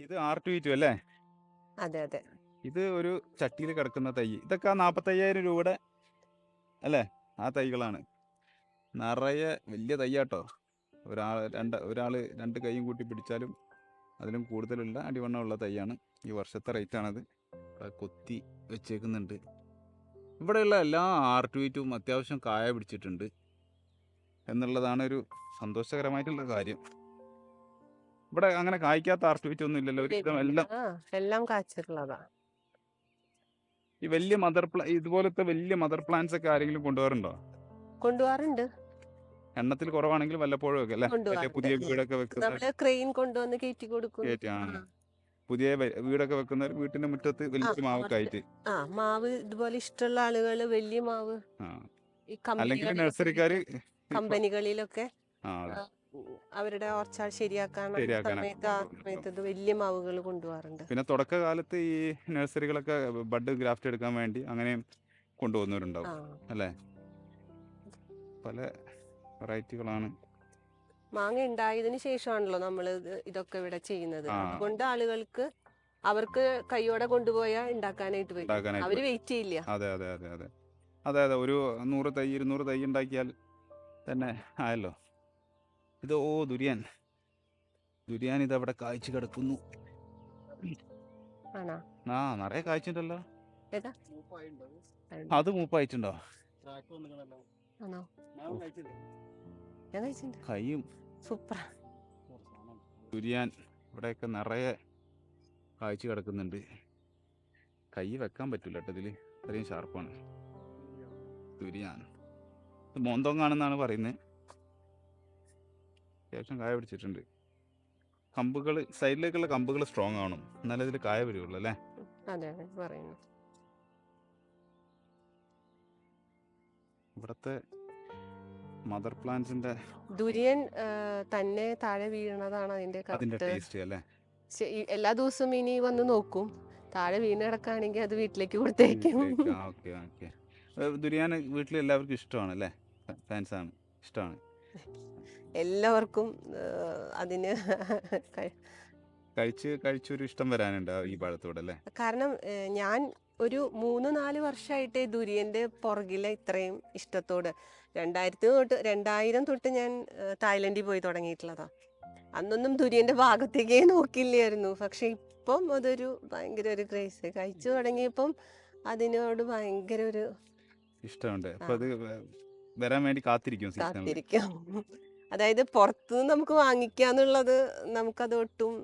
ഇത് R two to അല്ലേ? അതെ അതെ. ഇത് ഒരു ചട്ടിയിൽ കിടക്കുന്ന തൈ. ഇതൊക്കെ നാൽപ്പത്തയ്യായിരം രൂപയുടെ അല്ലേ? ആ തൈകളാണ്. നിറയെ വലിയ തൈയാട്ടോ. ഒരാൾ രണ്ട് ഒരാൾ രണ്ട് കൈയും കൂട്ടി പിടിച്ചാലും അതിലും കൂടുതലുള്ള അടിവണ്ണമുള്ള തൈയാണ്. ഈ വർഷത്തെ റേറ്റാണത്. കൊത്തി വെച്ചേക്കുന്നുണ്ട്. ഇവിടെയുള്ള എല്ലാ ആർ ട്വീറ്റും അത്യാവശ്യം കായ പിടിച്ചിട്ടുണ്ട്. എന്നുള്ളതാണ് ഒരു സന്തോഷകരമായിട്ടുള്ള കാര്യം. ഇവിടെ അങ്ങനെ കായ്ക്കാത്ത ആർട്ടിഫിറ്റ് ഒന്നും ഇല്ലല്ലോ. ഒരുവിധം എല്ലാം ആ എല്ലാം കാച്ചിട്ടുള്ളതാ. ഈ വലിയ മദർ പ്ലാ ഇതുപോലത്തെ വലിയ മദർ പ്ലാന്റ്സ് ഒക്കെ ആരെങ്കിലും കൊണ്ടുപോകാറുണ്ടോ? കൊണ്ടുപോകാറുണ്ട്. എണ്ണത്തിൽ കുറവാണെങ്കിൽ വല്ലപ്പോഴും ഒക്കെ അല്ലേ? മറ്റേ പുതിയ വീടൊക്കെ വെക്കുന്ന നമ്മൾ ക്രെയിൻ കൊണ്ടുവന്ന് കയറ്റി കൊടുക്കും. ആ. ആ. പുതിയ വ- വീടൊക്കെ വെക്കുന്ന വീട്ടിന്റെ മുറ്റത്ത് വലിയ ആ, മാവൊക്കെ ആയിട്ട് ആ മാവ് ഇതുപോലെ ഇഷ്ടമുള്ള ആളുകൾ വലിയ മാവ് ആ. ഈ അല്ലെങ്കിൽ കമ്പനികളിലൊക്കെ നഴ്സറിക്കാര് കമ്പനികളിലൊക്കെ ആ അതെ. അവരുടെ ഓർച്ചാഡ് ശരിയാക്കാൻ സമയത്ത് ആ കൊണ്ടുവരും. സമയത്ത് ഇത് വലിയ മാവുകൾ കൊണ്ടുപോകാറുണ്ട്. പിന്നെ തുടക്കകാലത്ത് ഈ നഴ്സറികളൊക്കെ ബഡ് ഗ്രാഫ്റ്റ് എടുക്കാൻ വേണ്ടി അങ്ങനെ കൊണ്ടുപോകുന്നവരുണ്ടാവും അല്ലേ? പല വെറൈറ്റികളാണ്. മാങ്ങ ഉണ്ടായതിനു ശേഷമാണല്ലോ നമ്മൾ ഇതൊക്കെ ഇവിടെ ചെയ്യുന്നത്. അതുകൊണ്ട് ആളുകൾക്ക് അവർക്ക് കൈയോടെ കൊണ്ടുപോയാൽ ഉണ്ടാക്കാനായിട്ട് പറ്റും. അവർ വെയിറ്റ് ചെയ്യില്ല. അതെ അതെ അതെ അതെ. അതെ അതെ ഒരു നൂറ് തൈ ഇരുന്നൂറ് തൈ ഉണ്ടാക്കിയാൽ തന്നെ ആയല്ലോ. ഇത് ദുര്യാൻ. ദുരിയാൻ ഇത് അവിടെ കായ്ച്ചു കിടക്കുന്നു. ആ നിറയെ കായ്ച്ചിട്ടുണ്ടല്ലോ. ഏതാ? അത് മൂപ്പായിട്ടുണ്ടോ? ആണോ? ഞാൻ കഴിച്ചിട്ടുണ്ട്. കൈയും സൂപ്പർ ദുരിയാൻ ഇവിടെയൊക്കെ നിറയെ കായ്ച്ചു കിടക്കുന്നുണ്ട്. കൈ വെക്കാൻ പറ്റൂല കേട്ടോ ഇതിൽ. അത്രയും ഷാർപ്പാണ് ദുരിയാൻ. ഇത് മോന്തോങ്ങാണെന്നാണ് പറയുന്നത് അത്യാവശ്യം കായ പിടിച്ചിട്ടുണ്ട്. കമ്പുകൾ സൈഡിലേക്കുള്ള കമ്പുകൾ സ്ട്രോങ് ആവണം. എന്നാലേ ഇതിൽ കായ വരുള്ളൂ അല്ലേ? അതെ അതെ പറയുന്നു. ഇവിടുത്തെ മദർ പ്ലാന്റ്സിന്റെ ദുര്യൻ തന്നെ താഴെ വീഴുന്നതാണ് അതിന്റെ അതിന്റെ ടേസ്റ്റ് അല്ലേ? എല്ലാ ദിവസവും ഇനി വന്ന് നോക്കും. താഴെ വീണ് കിടക്കുകയാണെങ്കിൽ അത് വീട്ടിലേക്ക് കൊടുത്തേക്കും. Okay okay. ദുരിയാൻ വീട്ടിൽ എല്ലാവർക്കും ഇഷ്ടമാണ് അല്ലേ? ഫാൻസ് ആണ്. ഇഷ്ടമാണ്. എല്ലാവർക്കും അതിന് കഴി- കഴിച്ച് കഴിച്ചൊരു ഇഷ്ടം വരാനുണ്ട് ഈ പഴത്തോടെ അല്ലേ? കാരണം ഞാൻ ഒരു മൂന്ന് നാല് വർഷമായിട്ട് ദുരിയന്റെ പുറകിലെ ഇത്രയും ഇഷ്ടത്തോട്. രണ്ടായിരത്തി തൊട്ട് രണ്ടായിരം തൊട്ട് ഞാൻ തായ്ലൻഡിൽ പോയി തുടങ്ങിയിട്ടുള്ളതാ. അന്നൊന്നും ദുരിയന്റെ ഭാഗത്തേക്കേ നോക്കില്ലായിരുന്നു. പക്ഷെ ഇപ്പം അതൊരു ഭയങ്കര ഒരു ക്രേസ്. കഴിച്ചു തുടങ്ങിയപ്പം അതിനോട് ഭയങ്കര ഒരു ഇഷ്ടമുണ്ട്. അപ്പൊ അത് വരാൻ വേണ്ടി കാത്തിരിക്കും കാത്തിരിക്കും. അതായത് പുറത്തുനിന്ന് നമുക്ക് വാങ്ങിക്കാന്നുള്ളത് നമുക്കത് ഒട്ടും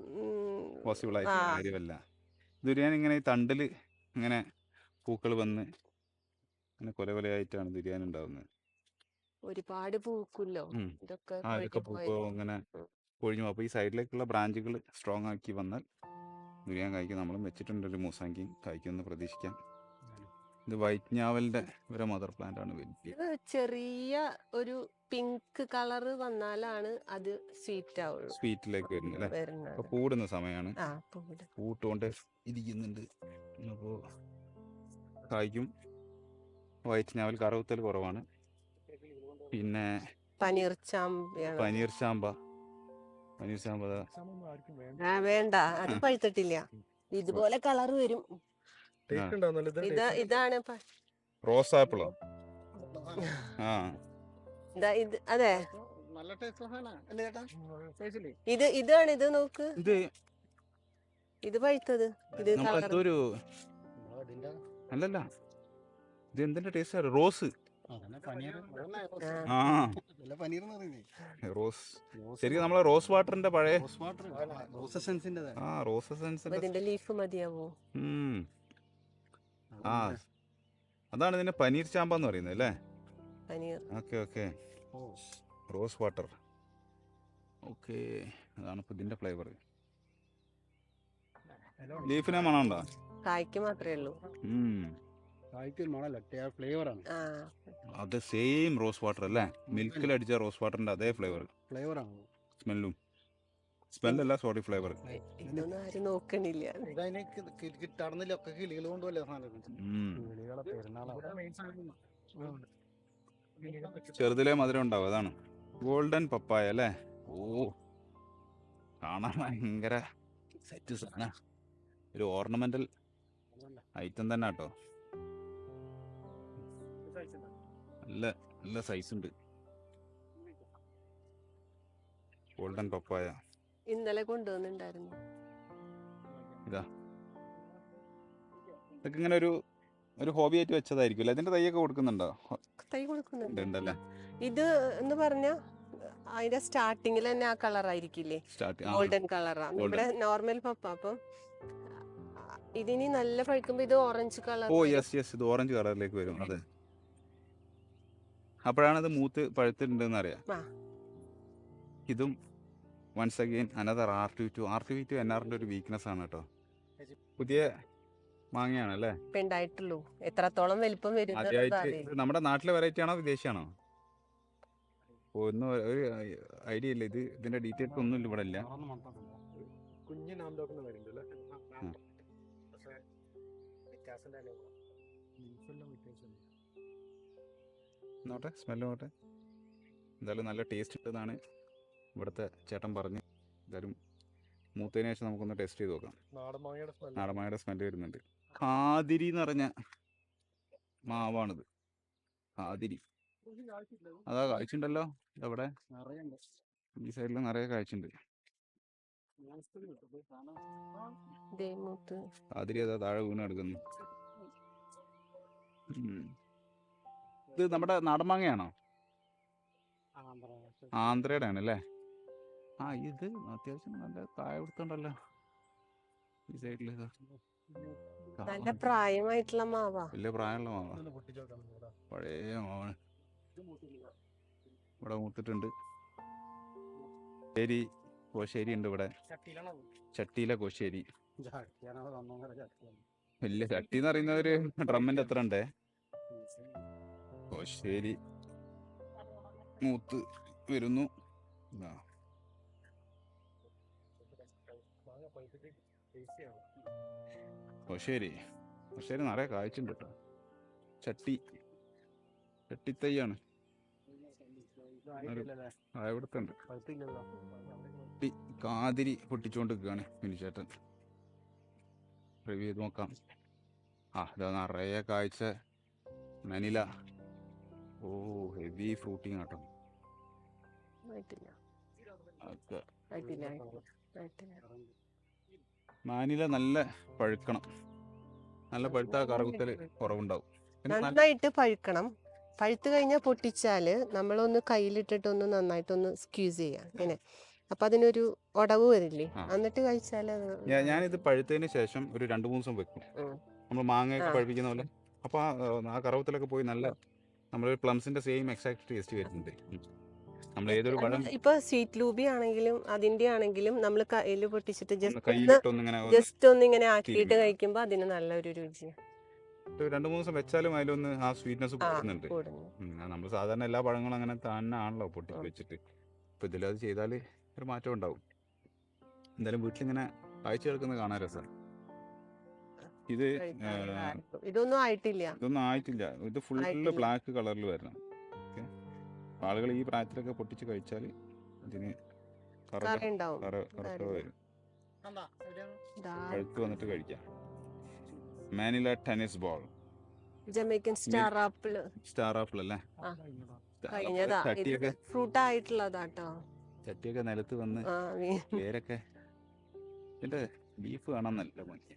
പോസിബിൾ ആയിട്ട്. കാര്യമല്ല. ദുരിയാൻ ഇങ്ങനെ ഈ തണ്ടിൽ ഇങ്ങനെ പൂക്കൾ വന്ന് ഇങ്ങനെ കൊല കൊലയായിട്ടാണ് ദുരിയാൻ ഉണ്ടാവുന്നത്. ഒരുപാട് പൂക്കുല്ലോ. ഇതൊക്കെ പൂക്കോ ഇതൊക്കെ കൊഴിഞ്ഞു പൂക്കൾ പോയത്. ഇങ്ങനെ ഉം. പൊഴിഞ്ഞു അപ്പൊ ഈ സൈഡിലേക്കുള്ള ബ്രാഞ്ചുകൾ സ്ട്രോങ് ആക്കി വന്നാൽ ദുരിയാൻ കായ്ക്കും. നമ്മളും വെച്ചിട്ടുണ്ട് ഒരു മൂസാങ്കി കായ്ക്കുമെന്ന് പ്രതീക്ഷിക്കാം. ഇത് വൈറ്റ് ഞാവലിന്റെ ഒരു മദർ പ്ലാന്റ് ആണ് വലിയ. ഇത് ചെറിയ ഒരു പിങ്ക് കളർ വന്നാലാണ് അത് സ്വീറ്റ് ആവുള്ളൂ. സ്വീറ്റിലേക്ക് വരുന്നത് അല്ലേ? വരുന്നത്. അപ്പൊ കൂടുന്ന സമയമാണ് ആ പൂട് പൂട്ടുകൊണ്ട് ഇരിക്കുന്നുണ്ട്. അപ്പോൾ കായ്ക്കും. വൈറ്റ് ഞാവൽ കറവുത്തൽ കുറവാണ്. പിന്നെ പനീർ ചാമ്പയാണ്. പനീർ ചാമ്പ. പനീർ ചാമ്പ ദാ ആ വേണ്ട. അത് പഴുത്തിട്ടില്ല. ഇതുപോലെ കളർ വരും. ഇത് ഇത് ഇതാണ് റോസ് ആപ്പിളോ ആ. ഇതാ ഇത് അതെ. ഇത് ഇതാണ് ഇത് നോക്ക്. ഇത് ഇത് പഴുത്തത്. ഇത് ഒരു അല്ലല്ല. ഇത് എന്തിന്റെ ടേസ്റ്റ് റോസ്. പനീർ. ആ. നല്ല പനീർ എന്ന് റോസ്. ശരിക്കും നമ്മളെ റോസ് വാട്ടറിന്റെ പഴയ റോസ് വാട്ടർ. റോസ് എസൻസിന്റെ ആ റോസ് എസൻസിന്റെ ഇതിന്റെ ലീഫ് മതിയാവോ? ഉം. ആ അതാണ് ഇതിന്റെ പനീർ ചാമ്പ എന്ന് പറയുന്നത് അല്ലേ? Paneer. Okay okay. Rose water. Okay അതാണ് ഇപ്പൊ ഇതിന്റെ ഫ്ലേവർ ലീഫിനെ മണമുണ്ടോ കായ്ക്ക് മാത്രമേ ഉള്ളൂ. അത് സെയിം റോസ് വാട്ടർ അല്ലേ? മിൽക്കിൽ അടിച്ച റോസ് വാട്ടറിന്റെ അതേ ഫ്ലേവർ ഫ്ലേവർ ആണ്. സ്മെല്ലും സ്മെല്ലല്ല സോറി ഫ്ലേവർ ഇതൊന്നും ആരും നോക്കണില്ല. ഇതതിനെ കിട്ടാറുന്നില്ല. ഒക്കെ കിളികൾ കൊണ്ടുപോലെ ചെറുതിലെ മധുരം ഉണ്ടാവും അതാണ്. ഗോൾഡൻ പപ്പായ അല്ലേ? ഓ കാണാൻ ഭയങ്കര സെറ്റ് സാധന. ഒരു ഓർണമെന്റൽ ഐറ്റം തന്നെ കേട്ടോ. നല്ല നല്ല സൈസ് ഉണ്ട്. ഗോൾഡൻ പപ്പായ ഇന്നലെ കൊണ്ടുവന്നിട്ടുണ്ടായിരുന്നു ഇതൊക്കെ ഇങ്ങനെ ഒരു ഒരു ഹോബി ആയിട്ട് വെച്ചതായിരിക്കും അല്ലേ? ഇതിന്റെ തൈയൊക്കെ കൊടുക്കുന്നുണ്ടോ? തൈ കൊടുക്കുന്നുണ്ട്. ഉണ്ടല്ലേ ഇത് എന്ന് പറഞ്ഞ അതിന്റെ സ്റ്റാർട്ടിങ്ങിൽ തന്നെ ആ കളർ ആയിരിക്കില്ലേ? സ്റ്റാർട്ട് ഗോൾഡൻ കളറാണ് Golden. ഇവിടെ നോർമൽ പപ്പ അപ്പം ഇതിനി നല്ല പഴുക്കുമ്പോ ഇത് orange colour oh yes yes ഇത് ഓറഞ്ച് കളറിലേക്ക് വരും. അതെ. അപ്പോഴാണ് ഇത് മൂത്ത് പഴുത്തിട്ടുണ്ടെന്ന് അറിയാം ആ. ഇതും once again another R two two R two two N ആറിന്റെ ഒരു വീക്ക്നെസ് ആണ് കേട്ടോ പുതിയ മാങ്ങയാണ് അല്ലേ? ഉണ്ടായിട്ടുള്ളൂ എത്രത്തോളം വലിപ്പം വരും നമ്മുടെ നാട്ടിലെ വെറൈറ്റി ആണോ വിദേശിയാണോ? ഒന്നും ഒരു ഐഡിയ ഇല്ല. ഇത് ഇതിന്റെ ഡീറ്റെയിൽസ് ഒന്നും ഇല്ല ഇവിടെ ഇല്ല. കുഞ്ഞ് നാമലോക്കുന്ന വരുന്നുണ്ട് അല്ലേ? ഉം. പക്ഷേ വ്യത്യാസം നോട്ടെ സ്മെല്ല് നോട്ടെ. എന്തായാലും നല്ല ടേസ്റ്റ് ഉണ്ടെന്നാണ് ഇവിടുത്തെ ചേട്ടൻ പറഞ്ഞ് എന്തായാലും മൂത്തതിന് ശേഷം നമുക്കൊന്ന് ടെസ്റ്റ് ചെയ്ത് നോക്കാം. നാടമായുടെ മാങ്ങയുടെ സ്മെൽ നാടന്മാരുടെ സ്മെല്ല് വരുന്നുണ്ട്. കാതിരി എന്ന് പറഞ്ഞ മാവാണിത്. കാതിരി. അതാ കാഴ്ചയുണ്ടല്ലോ ഇതവിടെ ഈ സൈഡിൽ നിറയെ കാഴ്ചയുണ്ട്. ദേ മൂത്ത്. കാതിരി അതാ താഴെ വീണ് കിടക്കുന്നു. ഇത് നമ്മുടെ നാടമാങ്ങയാണോ ആന്ധ്രയുടെ. ആണല്ലേ ആ ഇത് അത്യാവശ്യം നല്ല താഴെ കൊടുത്തുണ്ടല്ലോ ഈ സൈഡിൽ നല്ല പ്രായമായിട്ടുള്ള മാവാ. വലിയ പ്രായമുള്ള മാവാ. പഴയ മാവാണ്. ഇവിടെ മൂത്തിട്ടുണ്ട്. ശരി കോശേരി ഉണ്ട് ഇവിടെ. ചട്ടിയിലാണോ? ചട്ടിയിലെ കോശേരി. വലിയ ചട്ടി എന്ന് പറയുന്ന ഒരു ഡ്രമ്മിന്റെ അത്ര ഉണ്ടേ. കോശേരി മൂത്ത് വരുന്നു. ഇതാ. മാങ്ങ ശരി. ശരി നിറയെ കായ്ച്ചുണ്ട് കേട്ടോ ചട്ടി. ചട്ടിത്തൈയാണ്. ഇവിടുത്തെ ഉണ്ട് പഴുത്തില്ലല്ലോ. ചട്ടി കാതിരി പൊട്ടിച്ചുകൊണ്ട് നിൽക്കുകയാണ് മിനിച്ചേട്ടൻ റിവ്യൂ ചെയ്ത് നോക്കാം. ആ ഇതാ നിറയെ കാഴ്ച. നനില ഓ ഹെവി ഫ്രൂട്ടിങ് ആട്ടോ. ആയിട്ടില്ല. ഒക്കെ ആയിട്ടില്ല. ആയിട്ടില്ല. മാനില നല്ല പഴുക്കണം. നല്ല പഴുത്ത കറകുത്തൽ കുറവുണ്ടാവും. നന്നായിട്ട് പഴുക്കണം. പഴുത്ത് കഴിഞ്ഞാൽ പൊട്ടിച്ചാൽ നമ്മളൊന്ന് കയ്യിലിട്ടിട്ടൊന്ന് നന്നായിട്ടൊന്ന് സ്ക്യൂസ് ചെയ്യാം. ഇങ്ങനെ. അപ്പൊ അതിനൊരു ഒടവ് വരില്ലേ. എന്നിട്ട് കഴിച്ചാൽ ഞാ- ഞാനിത് പഴുത്തതിന് ശേഷം ഒരു രണ്ട് മൂന്ന് ദിവസം വെക്കും. നമ്മൾ മാങ്ങയൊക്കെ. പഴുപ്പിക്കുന്ന പോലെ. അപ്പോൾ ആ ആ കറവത്തിലൊക്കെ പോയി നല്ല നമ്മൾ പ്ലംസിന്റെ സെയിം എക്സാക്ട് ടേസ്റ്റ് വരുന്നുണ്ട്. നമ്മൾ ഏതൊരു പഴം ഇപ്പൊ സ്വീറ്റ് ലൂബി ആണെങ്കിലും അതിന്റെ ആണെങ്കിലും നമ്മൾ കയ്യിൽ പൊട്ടിച്ചിട്ട് ജസ്റ്റ് ജസ്റ്റ് ഒന്ന് ഇങ്ങനെ ആക്കിയിട്ട് തിരുമ്മി. കഴിക്കുമ്പോ അതിന് നല്ലൊരു രുചിയാണ് രണ്ട് മൂന്ന് ദിവസം വെച്ചാലും അതിലൊന്ന് ആ സ്വീറ്റ്നെസ് കൂടുന്നുണ്ട്. നമ്മൾ സാധാരണ എല്ലാ പഴങ്ങളും അങ്ങനെ തന്നെ ആണല്ലോ പൊട്ടിച്ച് ഉം. വെച്ചിട്ട്. അപ്പോൾ ഇതിലത് ചെയ്താൽ ഒരു മാറ്റം ഉണ്ടാവും. എന്തായാലും വീട്ടിലിങ്ങനെ കാഴ്ച കേൾക്കുന്നത് കാണാൻ രസം. ഇത്. ഇതൊന്നും ആയിട്ടില്ല. ഇതൊന്നും ആയിട്ടില്ല. ഇത് ഫുള്ള്. ബ്ലാക്ക് കളറിൽ വരണം. ആളുകൾ ഈ പ്രായത്തിലൊക്കെ പൊട്ടിച്ച് കഴിച്ചാൽ ഇതിന് കറ ഉണ്ടാവും. കറ കറുത്ത വരും. പഴുത്ത് വന്നിട്ട് കഴിക്കാം. Manila tennis ball. Jamaican star apple star apple അല്ലേ? കഴിഞ്ഞതാ. ഫ്രൂട്ട് ആയിട്ടുള്ളതാട്ടോ ചട്ടിയൊക്കെ നിലത്ത് വന്ന് പേരൊക്കെ. ലീഫ് കാണാൻ നല്ല ഭംഗി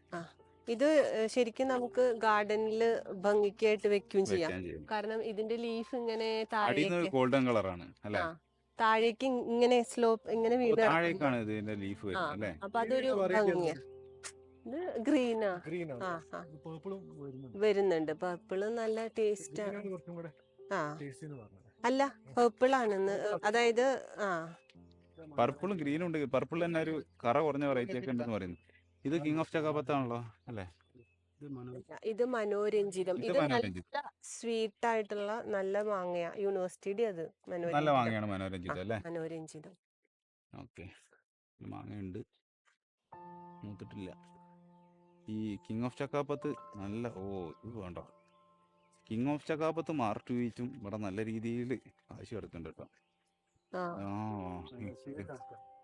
ഇത് ശരിക്കും നമുക്ക് ഗാർഡനിൽ ഭംഗിക്കായിട്ട് വെക്കുകയും ചെയ്യാം. കാരണം ഇതിന്റെ ലീഫ് ഇങ്ങനെ താഴേക്ക് ഗോൾഡൻ കളറാണ് അല്ലേ? താഴേക്ക് ഇങ്ങനെ സ്ലോപ്പ് ഇങ്ങനെ താഴേക്കാണ് ഇതിന്റെ ലീഫ് വരുന്നത് അല്ലേ? അപ്പൊ അതൊരു ഭംഗിയാ. ഇത് ഗ്രീനാ. വരുന്നുണ്ട്. വരുന്നുണ്ട്. പർപ്പിൾ നല്ല ടേസ്റ്റ് ആണ് ആ. അല്ല പേർപ്പിൾ ആണെന്ന് അതായത് ആ. പർപ്പിളും ഗ്രീനും ഉണ്ട്. പർപ്പിൾ തന്നെ ഒരു കറ കുറഞ്ഞ വെറൈറ്റി ഒക്കെ ഉണ്ടെന്ന് പറയുന്നു. ഇത് കിങ് ഓഫ് ചക്കാപത്താണല്ലോ അല്ലേ? ഇത് മനോരഞ്ജിതം. ഇത് നല്ല സ്വീറ്റ് ആയിട്ടുള്ള നല്ല മാങ്ങയാ. യൂണിവേഴ്സിറ്റിയുടെ അത് നല്ല മനോരഞ്ജിതം മാങ്ങയാണ് മനോരഞ്ജിതം അല്ലേ? മനോരഞ്ജിതം. ഓക്കെ. മാങ്ങയുണ്ട്. മൂത്തിട്ടില്ല. ഈ കിങ് ഓഫ് ചക്കാപ്പത്ത് നല്ല ഓ ഇത് വേണ്ട. കിങ് ഓഫ് ചക്കാപ്പത്ത് മാർട്ട് വീറ്റും ഇവിടെ നല്ല രീതിയിൽ കാശ് കിടക്കുന്നുണ്ട് കേട്ടോ. ആ. ആ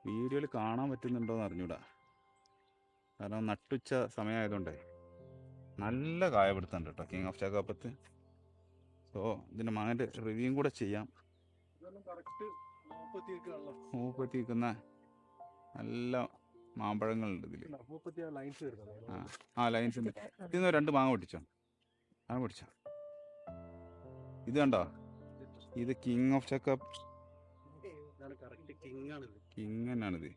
വീഡിയോയിൽ കാണാൻ പറ്റുന്നുണ്ടോന്ന് അറിഞ്ഞൂടാ. കാരണം നട്ടുച്ച സമയമായതുകൊണ്ട്. നല്ല കായ പിടുത്തുണ്ട് കേട്ടോ കിങ് ഓഫ് ചക്കാപ്പത്ത് സോ ഇതിന്റെ മകന്റെ റിവ്യൂയും കൂടെ ചെയ്യാം. മൂപ്പത്തി വയ്ക്കുന്ന നല്ല മാമ്പഴങ്ങളുണ്ട് ഇതിൽ ആ ലൈൻസ് ഉണ്ട്. ഇതിന്ന് രണ്ട് മാങ്ങ പൊട്ടിച്ചോ? മാങ്ങ പൊട്ടിച്ചോ? ഇത് കണ്ടോ? ഇത് കിങ് ഓഫ് ചക്കപ്പ് ആണിത്. കിങ് തന്നെയാണിത്.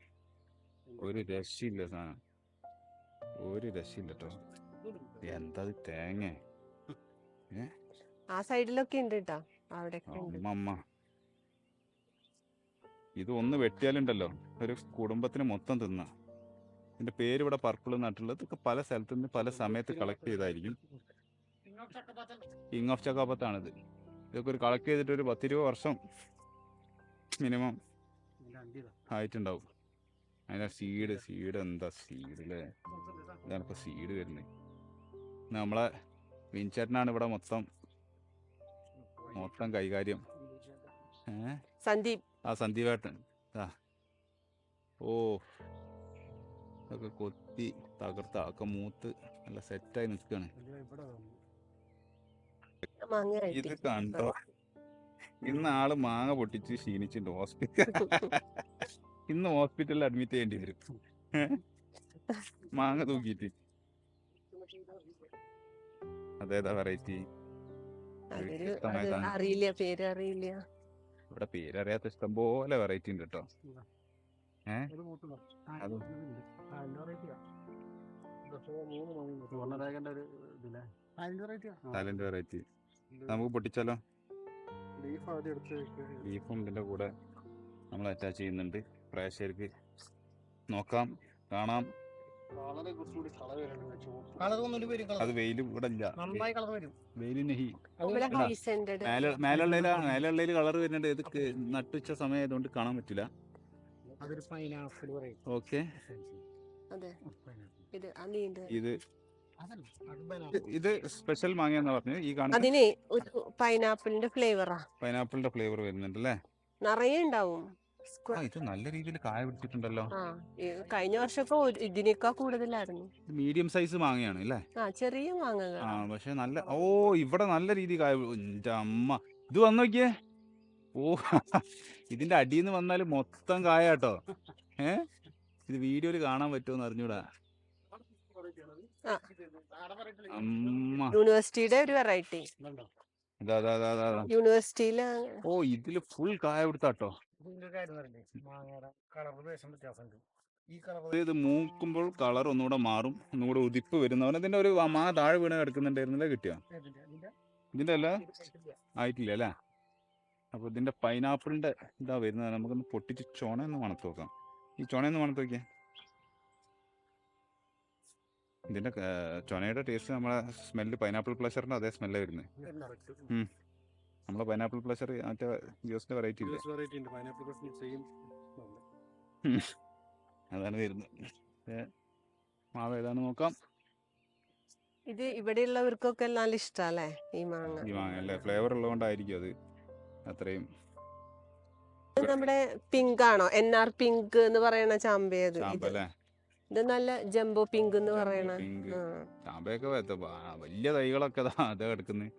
ഒരു രക്ഷയില്ല സാധനം. ഒരു രക്ഷയില്ല കേട്ടോ എന്താ ഇത് തേങ്ങ? ആ സൈഡിലൊക്കെ ഉണ്ട് കേട്ടോ അവിടെ അമ്മ ഇത് ഒന്ന് വെട്ടിയാലുണ്ടല്ലോ. ഒരു കുടുംബത്തിന് മൊത്തം തിന്ന. ഇതിന്റെ പേര് ഇവിടെ പർപ്പിൾ നട്ടുള്ളത് ഇതൊക്കെ പല സ്ഥലത്തു നിന്ന് പല സമയത്ത് കളക്ട് ചെയ്തായിരിക്കും. കിങ് ഓഫ് ചക്കാപ്പത്താണിത് ഇതൊക്കെ ഒരു കളക്ട് ചെയ്തിട്ട് ഒരു പത്തിരുപത് വർഷം മിനിമം ആയിട്ടുണ്ടാവും. അതിന്റെ സീഡ് സീഡ് എന്താ സീഡ് അല്ലേ ഇതാണ് ഇപ്പൊ സീഡ് വരുന്നത് നമ്മളെ വിൻചേട്ടനാണ് ഇവിടെ മൊത്തം മൊത്തം കൈകാര്യം. സന്ദീപ്. ആ സന്ദീപേട്ടൻ. ആ. ഓ. ഇതൊക്കെ കൊത്തി തകർത്ത ഒക്കെ മൂത്ത് നല്ല സെറ്റായി നിൽക്കുകയാണ് ഇത് കണ്ടോ? ഇന്ന് ആൾ മാങ്ങ പൊട്ടിച്ച് ക്ഷീണിച്ചിട്ടുണ്ട് ഹോസ്പിറ്റൽ ഇന്ന് ഹോസ്പിറ്റലിൽ അഡ്മിറ്റ് ചെയ്യേണ്ടി വരും. മാങ്ങ തൂക്കിയിട്ട്. അതേതാ വെറൈറ്റി അറിയില്ല പേര് അറിയില്ല. ഇവിടെ പേരറിയാത്ത ഇഷ്ടം പോലെ വെറൈറ്റി ഉണ്ട് കേട്ടോ ടാലന്റ് വെറൈറ്റി നമുക്ക് പൊട്ടിച്ചാലോ. ബീഫും ഇതിന്റെ കൂടെ നമ്മൾ അറ്റാച്ച് ചെയ്യുന്നുണ്ട്. പ്രേക്ഷകർക്ക് നോക്കാം കാണാം. വളരെ കുറച്ചുകൂടി കളർ വരുന്നുണ്ട് ചുവപ്പ് കളർ ഒന്നും വരും അത് വെയിൽ ഇവിടെ ഇല്ല. നന്നായി കളർ വരും. വെയിലിന് ഹി ഇവിടെ ഇതാ. ഹൈസെന്റഡ് മേലെ കളർ വരുന്നുണ്ട്. ഇത് നട്ടുച്ച സമയം ആയതുകൊണ്ട് കാണാൻ പറ്റില്ല. ഓക്കെ. അതെ. ഇത് ഇത് അതല്ല ഇത് സ്പെഷ്യൽ മാങ്ങ എന്ന് പറഞ്ഞു ഈ കാണുന്ന അതിനെ ഒരു പൈനാപ്പിളിന്റെ ഫ്ലേവറാ പൈനാപ്പിളിന്റെ ഫ്ലേവർ വരുന്നുണ്ട് അല്ലേ നിറയെ ഉണ്ടാവും. ഇത് നല്ല രീതിയിൽ കായ പിടിച്ചിട്ടുണ്ടല്ലോ. കഴിഞ്ഞ വർഷമൊക്കെ ഇതിനേക്കാ ഇതിനേക്കാൾ കൂടുതലായിരുന്നു മീഡിയം സൈസ് മാങ്ങയാണ് അല്ലേ? ചെറിയ മാങ്ങകൾ ആ പക്ഷെ നല്ല ഓ ഇവിടെ നല്ല രീതി കായ അമ്മ. ഇത് വന്നു നോക്കിയേ. ഓ ഇതിന്റെ അടിയിൽ നിന്ന് വന്നാൽ മൊത്തം കായ കേട്ടോ. ഏ? ഇത് വീഡിയോയിൽ കാണാൻ പറ്റുമെന്ന് അറിഞ്ഞൂടാ. യൂണിവേഴ്സിറ്റിയുടെ ഒരു വെറൈറ്റി. യൂണിവേഴ്സിറ്റിയിൽ. യൂണിവേഴ്സിറ്റിയിൽ ഓ ഇതിൽ ഫുൾ കായ പിടുത്താട്ടോ ഇതിന്റെ കാര്യം അറിയില്ലേ? മാങ്ങയുടെ കളർ ദേശം വ്യത്യാസമുണ്ട് ഈ കളർ ഇത് മൂക്കുമ്പോൾ കളർ ഒന്നുകൂടെ മാറും ഒന്നുകൂടെ ഉതിപ്പ് വരുന്നവൻ അതിന്റെ ഒരു മാങ്ങ താഴെ വീണ് കിടക്കുന്നുണ്ടായിരുന്നില്ല കിട്ടിയോ? ഇതിന്റെ അല്ല? ആയിട്ടില്ല. അല്ലേ? അപ്പൊ ഇതിന്റെ പൈനാപ്പിളിന്റെ ഇതാ വരുന്നത്. നമുക്കൊന്ന് പൊട്ടിച്ച് ചുണയൊന്ന് മണത്ത് നോക്കാം. ഈ ചുണയൊന്ന് മണത്ത് നോക്കിയേ. ഇതിന്റെ ചുണയുടെ ടേസ്റ്റ് നമ്മളെ സ്മെല്ല് പൈനാപ്പിൾ പ്ലഷറിന്റെ അതേ സ്മെല്ല് വരുന്നത് നമ്മളെ പൈനാപ്പിൾ പ്ലഷർ മറ്റേ ജ്യൂസിന്റെ വെറൈറ്റി ഇല്ലേ? വെറൈറ്റി ഉണ്ട്. പൈനാപ്പിൾ സെയിം അതാണ് വരുന്നത്. മാവ് ഏതാണ് നോക്കാം? ഇത് ഇവിടെയുള്ളവർക്കൊക്കെ നല്ല ഇഷ്ടല്ലേ ഈ മാങ്ങ? ഈ മാങ്ങ അല്ലേ ഫ്ലേവർ ഉള്ളതുകൊണ്ടായിരിക്കും അത് അത്രയും. ഇത് നമ്മുടെ പിങ്ക് ആണോ? എൻ ആർ പിങ്ക് എന്ന് പറയണ ചാമ്പയത് ചാമ്പ ഇത് നല്ല ജംബോ പിങ്ക് എന്ന് പറയണ. ചാമ്പയൊക്കെ വലിയ തൈകളൊക്കെ അതാ അതാ കിടക്കുന്നത്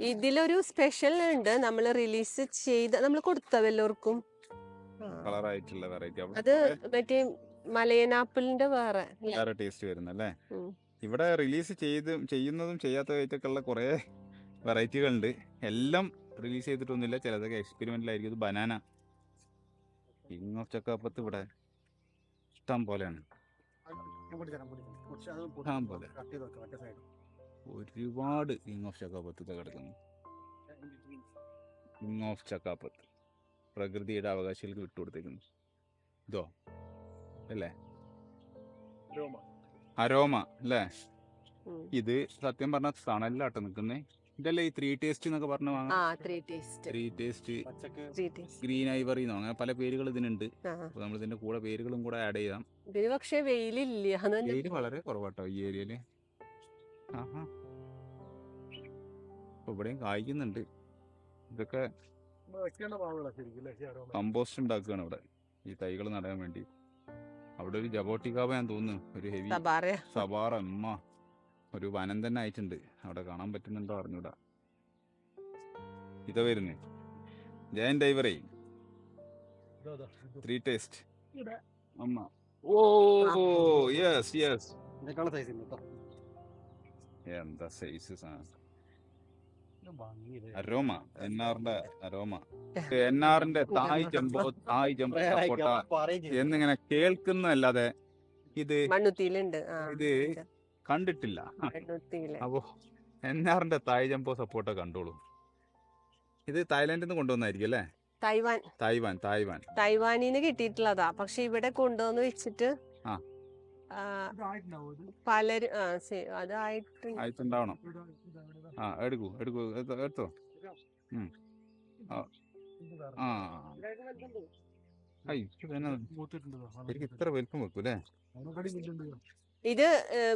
ഇതിലൊരു സ്പെഷ്യൽ ഉണ്ട്. നമ്മൾ റിലീസ് ചെയ്ത നമ്മൾ കൊടുത്തവല്ലോർക്കും. കളറായിട്ടുള്ള വെറൈറ്റി അത് മറ്റേ മലയൻ ആപ്പിളിന്റെ വേറെ? വേറെ ടേസ്റ്റ് വരുന്നല്ലേ. ഇവിടെ റിലീസ് ചെയ്ത് ചെയ്യുന്നതും ചെയ്യാത്തതായിട്ടൊക്കെയുള്ള ഉള്ള വെറൈറ്റികൾ ഉണ്ട് എല്ലാം റിലീസ് ചെയ്തിട്ടൊന്നുമില്ല. ചിലതൊക്കെ എക്സ്പെരിമെന്റിലായിരിക്കും ഇത് ബനാന കിങ് ഓഫ് ചക്കാപ്പത്ത് ഇവിടെ ഇഷ്ടം പോലെയാണ്. ഇഷ്ടം പോലെ. ഒരുപാട് കിങ് ഓഫ് ചക്കാപ്പത്ത് കിടക്കുന്നു. കിങ് ഓഫ് ചക്കാപ്പത്ത് പ്രകൃതിയുടെ അവകാശികൾക്ക് വിട്ടുകൊടുത്തേക്കുന്നു ഇതോ? അല്ലേ? അരോമ. അല്ലേ? ഇത് സത്യം പറഞ്ഞ തണലിലാട്ടോ നിൽക്കുന്നേ ഇതല്ലേ ഈ ത്രീ ടേസ്റ്റ് എന്നൊക്കെ പറഞ്ഞു ത്രീ ടേസ്റ്റ് ഗ്രീൻ ഐവറിന്നോ അങ്ങനെ പല പേരുകൾ ഇതിനുണ്ട്. അപ്പൊ നമ്മൾ ഇതിന്റെ കൂടെ പേരുകളും കൂടെ ആഡ് ചെയ്യാം. ഇതിന് പക്ഷെ വെയിലില്ല. പേര് വളരെ കുറവാട്ടോ ഈ ഏരിയയിൽ ആഹാ. അപ്പൊ ഇവിടെയും കായ്ക്കുന്നുണ്ട്. ഇതൊക്കെ? കമ്പോസ്റ്റ് ഉണ്ടാക്കുകയാണ് ഇവിടെ. ഈ തൈകൾ നടാൻ വേണ്ടി. അവിടെ ഒരു ജബോട്ടിക്കാവ ഞാൻ തോന്നുന്നു. ഒരു ഹെവി സബാറ അമ്മ ഒരു വനം തന്നെ ആയിട്ടുണ്ട്. അവിടെ കാണാൻ പറ്റുന്നുണ്ടോ അറിഞ്ഞൂടാ. ഇതാ വരുന്നേ. ജയൻ ഡൈവറേ. Three taste. അമ്മ. Oh yes yes. എന്താ സൈസ് സാധനം അരോമ എൻ ആറിന്റെ അരോമ എൻ ആറിന്റെ Thai jumbo Thai jumbo sapota എന്നിങ്ങനെ കേൾക്കുന്നല്ലാതെ ഇത് ഇത് കണ്ടിട്ടില്ല. അപ്പോ എൻ ആറിന്റെ തായ് ജംബോ സപ്പോർട്ട കണ്ടോളൂ. ഇത് തായ്ലാന്റിൽ നിന്ന് കൊണ്ടുവന്നായിരിക്കും അല്ലേ? തായ്വാൻ തായ്വാൻ തായ്വാൻ തായ്വാനിന്ന് കിട്ടിയിട്ടുള്ളതാ. പക്ഷെ ഇവിടെ കൊണ്ടുവന്ന് വെച്ചിട്ട് പലരും ആ അതായിട്ട് ആയിട്ടുണ്ടാവണം. ആ എടുക്കൂ എടുക്കൂ എടുത്തോ. ആ. ഇത്ര വലിപ്പം ഇത്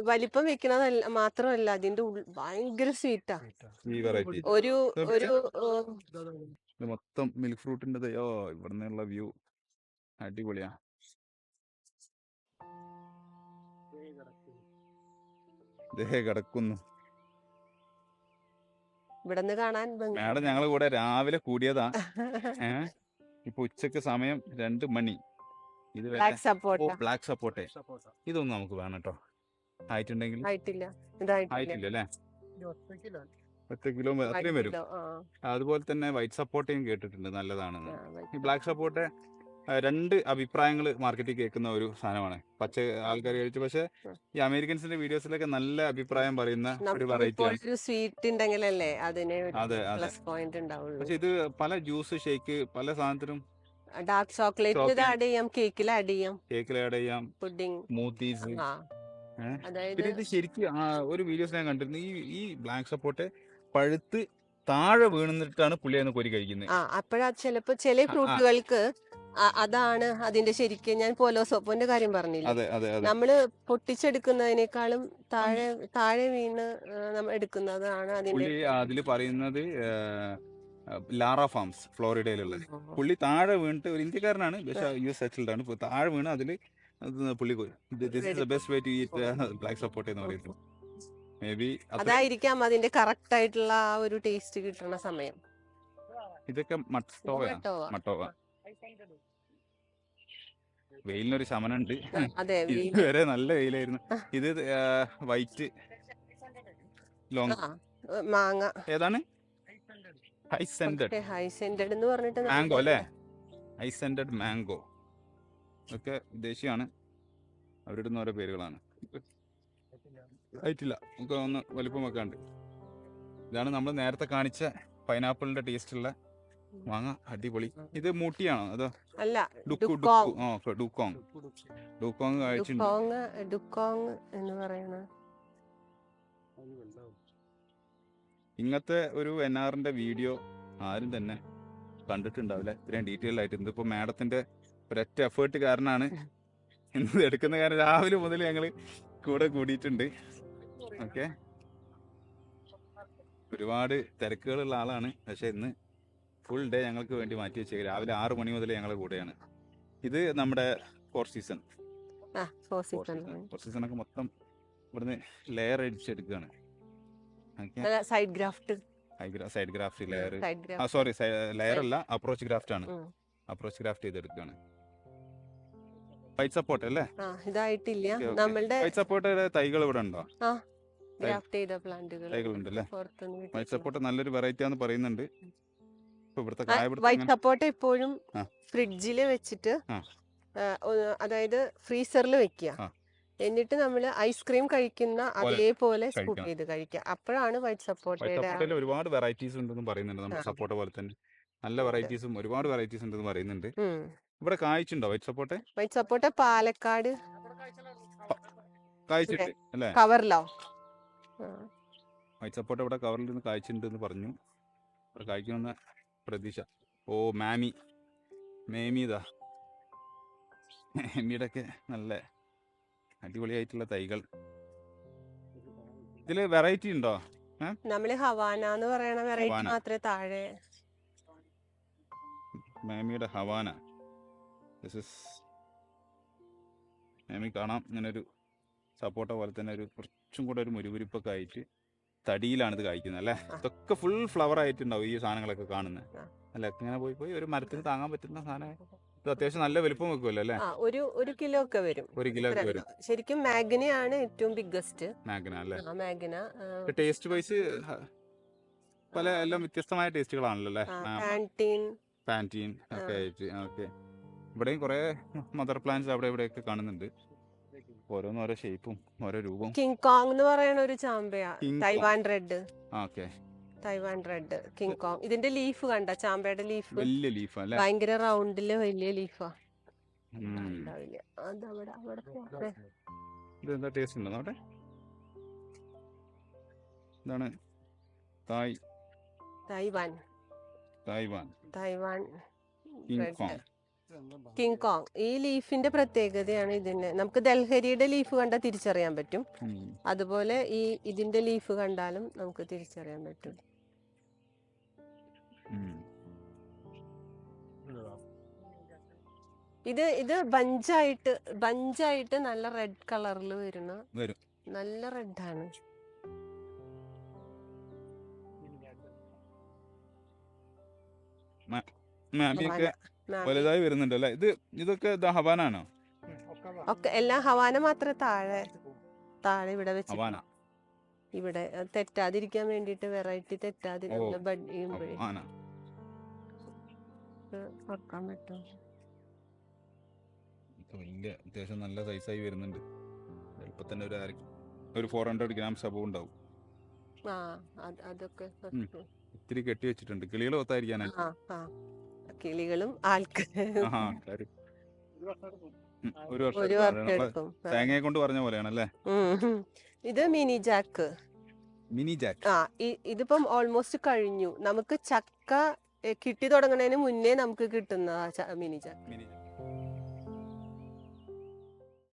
വലിപ്പം വെക്കണതല്ല മാത്രമല്ല അതിന്റെ ഭയങ്കര സ്വീറ്റാ. ഈ വെറൈറ്റി. ഒരു ഒരു ഇത്. മൊത്തം മിൽക്ക് ഫ്രൂട്ടിന്റെ ഓ ഇവിടെ വ്യൂ. അടിപൊളിയാ. കിടക്കുന്നു. ഇവിടുന്ന് കാണാൻ ഭംഗി. മാഡം ഞങ്ങൾ കൂടെ രാവിലെ കൂടിയതാ. ഇപ്പൊ ഉച്ചയ്ക്ക് സമയം രണ്ട് മണി. ഇത് ബ്ലാക്ക് സപ്പോർട്ട ഇതൊന്നും നമുക്ക് വേണം കേട്ടോ. ആയിട്ടുണ്ടെങ്കിൽ? ആയിട്ടില്ല. അല്ലേ? കിലോ അത്രയും വരും. അതുപോലെ തന്നെ വൈറ്റ് സപ്പോർട്ടയും കേട്ടിട്ടുണ്ട്. നല്ലതാണെന്ന്. ഈ ബ്ലാക്ക് സപ്പോർട്ട് രണ്ട് അഭിപ്രായങ്ങൾ മാർക്കറ്റിൽ കേൾക്കുന്ന ഒരു സാധനമാണ്. പച്ച ആൾക്കാർ കഴിച്ചു പക്ഷെ ഈ അമേരിക്കൻസിന്റെ വീഡിയോസിലൊക്കെ നല്ല അഭിപ്രായം പറയുന്ന ഒരു വെറൈറ്റി ഒരു സ്വീറ്റ് ഉണ്ടെങ്കിലല്ലേ അതിന് അതെ പക്ഷെ ഇത് പല ജ്യൂസ് ഷേക്ക് പല സാധനത്തിനും ഡാർക്ക് ചോക്ലേറ്റ് ആഡ് ചെയ്യാം കേക്കിൽ ആഡ് ചെയ്യാം. കേക്കിൽ ആഡ് ചെയ്യാം. പുഡിംഗ് പിന്നെ ഇത് ശരിക്കും ഒരു വീഡിയോസ് ഞാൻ കണ്ടിരുന്നു. ഈ ഈ ബ്ലാക്ക് സപ്പോർട്ട് പഴുത്ത് താഴെ വീണിട്ടാണ് പുള്ളി അതിന് കൊരി കഴിക്കുന്നത് അപ്പോഴാ ചിലപ്പോ ചില. ഫ്രൂട്ടുകൾക്ക് അതാണ് അതിന്റെ ശരിക്കും ഞാൻ പോലോസോപ്പോന്റെ കാര്യം പറഞ്ഞില്ല? നമ്മൾ പൊട്ടിച്ചെടുക്കുന്നതിനേക്കാളും താഴെ താഴെ വീണ് നമ്മൾ എടുക്കുന്നതാണ് അതിന്റെ അതിൽ പറയുന്നത് ലാറ ഫാംസ് ഫ്ലോറിഡയിലുള്ളത്. പുള്ളി താഴെ വീണിട്ട് ഒരു ഇന്ത്യക്കാരനാണ് യു എസ് സെറ്റിൽഡ് ആണ് താഴെ വീണ് അതിൽ പുള്ളി best way to eat black sapote എന്ന് പറയുന്നു. മേ ബി അതായിരിക്കാം അതിന്റെ കറക്റ്റ് ആയിട്ടുള്ള ആ ഒരു ടേസ്റ്റ് കിട്ടുന്ന സമയം. ഇതൊക്കെ മട്ടോവ. മട്ടോവ. വെയിലിനൊരു ശമനമുണ്ട്. അതെ ഇതുവരെ നല്ല വെയിലായിരുന്നു. ഇത് വൈറ്റ്. ലോങ് മാങ്ങ. ഏതാണ്? ഹൈ സെന്റഡ് ഹൈ സെന്റഡ് എന്ന് പറഞ്ഞിട്ട് മാംഗോ അല്ലേ? ഹൈ സെന്റഡ് മാംഗോ ഒക്കെ വിദേശിയാണ്. അവരുടെ ഓരോ പേരുകളാണ്. ആയിട്ടില്ല. നമുക്ക് ഒന്ന് വലിപ്പം വെക്കാണ്ട്. ഇതാണ് നമ്മൾ നേരത്തെ കാണിച്ച പൈനാപ്പിളിന്റെ ടേസ്റ്റ് മാങ്ങ അടിപൊളി. ഇത് മൂട്ടിയാണോ? അതോ അല്ല ഡുക്കു ഡുക്കു ഡുക്കോങ്. കഴിച്ചിട്ടുണ്ട്. ഡുക്കോങ് ഡുക്കോങ് എന്ന് പറയുന്ന ഇങ്ങനത്തെ ഒരു എൻ ആറിന്റെ വീഡിയോ ആരും തന്നെ കണ്ടിട്ടുണ്ടാവില്ല. ഇത്രയും ഡീറ്റെയിൽ ആയിട്ട്. ഇതിപ്പോ മാഡത്തിന്റെ ഒരൊറ്റ എഫേർട്ട് കാരണമാണ് ഇന്ന് എടുക്കുന്ന കാരണം രാവിലെ മുതൽ ഞങ്ങൾ കൂടെ കൂടിയിട്ടുണ്ട്. ഓക്കെ ഒരുപാട് തിരക്കുകളുള്ള ആളാണ്. പക്ഷെ ഇന്ന് ഫുൾ ഡേ ഞങ്ങൾക്ക് വേണ്ടി മാറ്റി വെച്ചേക്ക്. രാവിലെ ആറ് മണി മുതൽ ഞങ്ങളുടെ കൂടെയാണ്. ഇത് നമ്മുടെ ഫോർ സീസൺ ഫോർ സീസൺ ഒക്കെ മൊത്തം ഇവിടുന്ന് layer അടിച്ചെടുക്കുകയാണ് side graft side graft layer ആ സോറി ലെയർ അല്ല അപ്രോച്ച് ഗ്രാഫ്റ്റ് ആണ്. അപ്രോച്ച് ഗ്രാഫ്റ്റ് ചെയ്തെടുക്കുകയാണ് വൈറ്റ് സപ്പോർട്ട് അല്ലേ? ഇതായിട്ടില്ല. നമ്മളുടെ വൈറ്റ് സപ്പോർട്ട് തൈകൾ ഇവിടെ ഉണ്ടോ? ഗ്രാഫ്റ്റ് ചെയ്ത പ്ലാന്റുകൾ തൈകളുണ്ട് അല്ലേ പുറത്തുനിന്ന് വൈറ്റ് സപ്പോർട്ട് നല്ലൊരു വെറൈറ്റി ആണെന്ന് പറയുന്നുണ്ട്. ഇവിടുത്തെ വൈറ്റ് പിടുത്തം സപ്പോർട്ട എപ്പോഴും. ഫ്രിഡ്ജിൽ വെച്ചിട്ട് അതായത് ഫ്രീസറിൽ വെക്കുക. എന്നിട്ട് നമ്മൾ ഐസ്ക്രീം കഴിക്കുന്ന അതേപോലെ സ്കൂപ്പ് ചെയ്ത് കഴിക്കുക. അപ്പോഴാണ് വൈറ്റ് സപ്പോർട്ടയുടെ ഒരുപാട് വെറൈറ്റീസ് ഉണ്ടെന്ന് പറയുന്നുണ്ട് നമ്മുടെ സപ്പോർട്ട പോലെ തന്നെ. നല്ല വെറൈറ്റീസും ഒരുപാട് വെറൈറ്റീസ് ഉണ്ടെന്ന് പറയുന്നുണ്ട്. ഇവിടെ കായ്ച്ചുണ്ടോ വൈറ്റ് സപ്പോർട്ട്? വൈറ്റ് സപ്പോർട്ട പാലക്കാട് കായ്ച്ചിട്ട് അല്ലേ? കവറിലോ? വൈറ്റ് സപ്പോർട്ട് ഇവിടെ കവറിൽ നിന്ന് കായ്ച്ചിട്ടുണ്ട് എന്ന് പറഞ്ഞു കായ്ക്കുന്ന പ്രതീക്ഷ. ഓ മാമി. മേമിതാ. മേമിയുടെ ഒക്കെ നല്ല അടിപൊളിയായിട്ടുള്ള തൈകൾ. ഇതിൽ വെറൈറ്റി ഉണ്ടോ? നമ്മൾ ഹവാന എന്ന് പറയണ വെറൈറ്റി മാത്രമേ താഴെ. മേമിയുടെ ഹവാന. ദിസ് ഇസ് മേമി കാണാം. ഇങ്ങനെ ഒരു സപ്പോട്ട പോലെ തന്നെ ഒരു കുറച്ചും കൂടെ ഒരു മുരുമുരിപ്പൊക്കെ ആയിട്ട് തടിയിലാണ് ഇത് കായ്ക്കുന്നത് അല്ലേ? ഇതൊക്കെ ഫുൾ ഫ്ലവർ ആയിട്ടുണ്ടാവും ഈ സാധനങ്ങളൊക്കെ കാണുന്നത് അല്ലെ? ഇങ്ങനെ പോയി പോയി ഒരു മരത്തിന് താങ്ങാൻ പറ്റുന്ന സാധനം. ഇത് അത്യാവശ്യം നല്ല വലുപ്പം വെക്കുമല്ലോ അല്ലേ? ഒരു ഒരു കിലോ ഒക്കെ വരും. ഒരു കിലോ ഒക്കെ വരും. ശരിക്കും മാഗ്നയാണ് ഏറ്റവും ബിഗ്ഗസ്റ്റ് മാഗ്ന അല്ലേ? മാഗ്ന ടേസ്റ്റ് വൈസ് പല എല്ലാം വ്യത്യസ്തമായ ടേസ്റ്റുകളാണല്ലോ അല്ലേ? പാന്റീൻ പാന്റീൻ ഒക്കെ ആയിട്ട് ഓക്കെ ഇവിടെയും കുറേ മദർ പ്ലാന്റ്സ് അവിടെ ഇവിടെയൊക്കെ കാണുന്നുണ്ട്. ഓരോന്നും ഓരോ ഷേപ്പും ഓരോ രൂപവും. കിങ് കോങ് എന്ന് പറയുന്ന ഒരു ചാമ്പയാ. Taiwan red okay Taiwan red King Kong ഇതിന്റെ ലീഫ് കണ്ട? ചാമ്പയുടെ ലീഫ് വലിയ ലീഫ് അല്ലേ? ഭയങ്കര റൗണ്ടിൽ വലിയ ലീഫാ ഉം. ഉണ്ടാവില്ല. അതവിടെ അവിടെ പോട്ടെ. ഇത് ടേസ്റ്റ് ഉണ്ടോ ഇതാണ് തായ് Taiwan King red. Kong King Kong. ഈ ലീഫിന്റെ പ്രത്യേകതയാണ് ഇതിന്. നമുക്ക് ദൽഹരിയുടെ ലീഫ് കണ്ടാൽ തിരിച്ചറിയാൻ പറ്റും. അതുപോലെ ഈ ഇതിന്റെ ലീഫ് കണ്ടാലും നമുക്ക് തിരിച്ചറിയാൻ പറ്റും. ഇത് ഇത് ബഞ്ചായിട്ട് ബഞ്ചായിട്ട് നല്ല റെഡ് കളറിൽ വരുന്ന വരും. നല്ല റെഡാണ്. മാമിയൊക്കെ വലുതായി വരുന്നുണ്ട് അല്ലേ? ഇത് ഇതൊക്കെ ഇത് ഹവാനാണോ? ഒക്കെ എല്ലാം ഹവാന മാത്രമേ താഴെ താഴെ ഇവിടെ വെച്ച് ഹവാന. ഇവിടെ തെറ്റാതിരിക്കാൻ വേണ്ടിട്ട് വെറൈറ്റി തെറ്റാതി ബഡ് ചെയ്യുമ്പോഴേ ഹവാന. വെക്കാൻ പറ്റും വലിയ അത്യാവശ്യം നല്ല സൈസായി വരുന്നുണ്ട്. ചിലപ്പോൾ തന്നെ ഒരു ഒരു ഫോർ ഹൺഡ്രഡ് ഗ്രാംസ് അബവ് ഉണ്ടാവും. ആ അതൊക്കെ. ഇത്തിരി കെട്ടി വെച്ചിട്ടുണ്ട്. കിളികൾ ആ. കിളികളും ആൾക്കാരും. ഒരു വർഷം എടുക്കും. തേങ്ങയെ കൊണ്ട് പറഞ്ഞ പോലെയാണല്ലേ? ഉം, ഉം. ഇത് മിനി ജാക്ക്. Mini Jack. ആ ഇതിപ്പം ഓൾമോസ്റ്റ് കഴിഞ്ഞു. നമുക്ക് ചക്ക കിട്ടി തുടങ്ങണതിന് മുന്നേ നമുക്ക് കിട്ടുന്ന മിനി ജാക്ക്. Mini Jack.